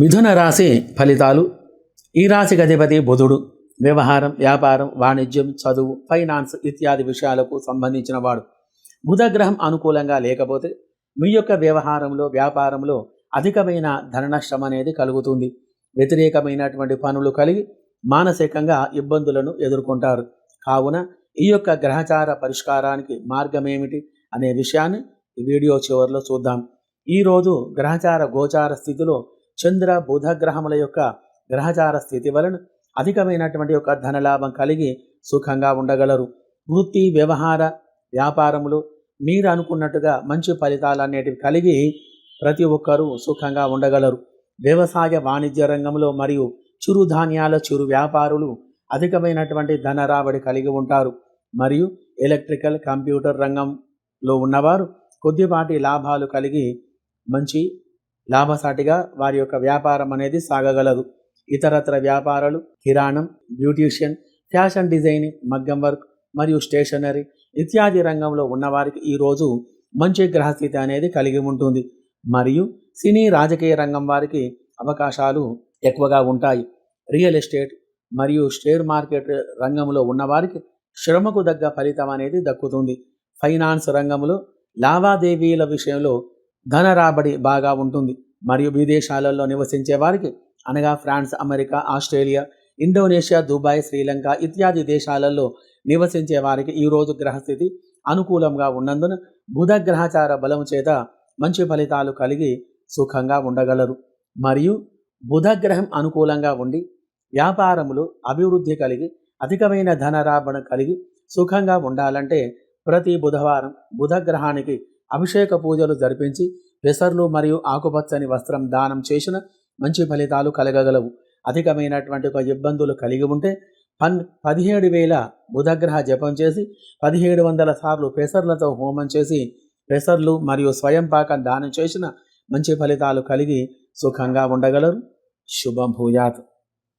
మిథున రాశి ఫలితాలు. ఈ రాశికి అధిపతి బుధుడు. వ్యవహారం వ్యాపారం వాణిజ్యం చదువు ఫైనాన్స్ ఇత్యాది విషయాలకు సంబంధించిన వాడు. బుధగ్రహం అనుకూలంగా లేకపోతే మీ యొక్క వ్యవహారంలో వ్యాపారంలో అధికమైన ధన నష్టం అనేది కలుగుతుంది. వ్యతిరేకమైనటువంటి పనులు కలిగి మానసికంగా ఇబ్బందులను ఎదుర్కొంటారు. కావున ఈ యొక్క గ్రహచార పరిష్కారానికి మార్గం ఏమిటి అనే విషయాన్ని ఈ వీడియో చివరిలో చూద్దాం. ఈరోజు గ్రహచార గోచార స్థితిలో చంద్ర బుధగ్రహముల యొక్క గ్రహచార స్థితి వలన అధికమైనటువంటి యొక్క ధనలాభం కలిగి సుఖంగా ఉండగలరు. వృత్తి వ్యవహార వ్యాపారములు మీరు అనుకున్నట్టుగా మంచి ఫలితాలు అనేటివి కలిగి ప్రతి ఒక్కరూ సుఖంగా ఉండగలరు. వ్యవసాయ వాణిజ్య రంగంలో మరియు చిరుధాన్యాల చిరు వ్యాపారులు అధికమైనటువంటి ధన రాబడి కలిగి ఉంటారు. మరియు ఎలక్ట్రికల్ కంప్యూటర్ రంగంలో ఉన్నవారు కొద్దిపాటి లాభాలు కలిగి మంచి లాభసాటిగా వారి యొక్క వ్యాపారం అనేది సాగగలదు. ఇతరత్ర వ్యాపారాలు కిరాణం బ్యూటీషియన్ ఫ్యాషన్ డిజైనింగ్ మగ్గం వర్క్ మరియు స్టేషనరీ ఇత్యాది రంగంలో ఉన్నవారికి ఈరోజు మంచి గ్రహస్థితి అనేది కలిగి ఉంటుంది. మరియు సినీ రాజకీయ రంగం వారికి అవకాశాలు ఎక్కువగా ఉంటాయి. రియల్ ఎస్టేట్ మరియు షేర్ మార్కెట్ రంగంలో ఉన్నవారికి శ్రమకు తగ్గ ఫలితం అనేది దక్కుతుంది. ఫైనాన్స్ రంగంలో లావాదేవీల విషయంలో ధన రాబడి బాగా ఉంటుంది. మరియు విదేశాలలో నివసించే వారికి అనగా France America Australia Indonesia Dubai Sri Lanka ఇత్యాది దేశాలలో నివసించే వారికి ఈరోజు గ్రహస్థితి అనుకూలంగా ఉన్నందున బుధ గ్రహచార బలం చేత మంచి ఫలితాలు కలిగి సుఖంగా ఉండగలరు. మరియు బుధ గ్రహం అనుకూలంగా ఉండి వ్యాపారములు అభివృద్ధి కలిగి అధికమైన ధన రాబడి కలిగి సుఖంగా ఉండాలంటే ప్రతి బుధవారం బుధ గ్రహానికి అభిషేక పూజలు జరిపించి పెసర్లు మరియు ఆకుపచ్చని వస్త్రం దానం చేసిన మంచి ఫలితాలు కలగగలవు. అధికమైనటువంటి ఒక ఇబ్బందులు కలిగి ఉంటే పన్ పదిహేడు వేల బుధగ్రహ జపం చేసి పదిహేడు వందల సార్లు పెసర్లతో హోమం చేసి పెసర్లు మరియు స్వయం పాకం దానం చేసిన మంచి ఫలితాలు కలిగి సుఖంగా ఉండగలరు. శుభం భూయాత్.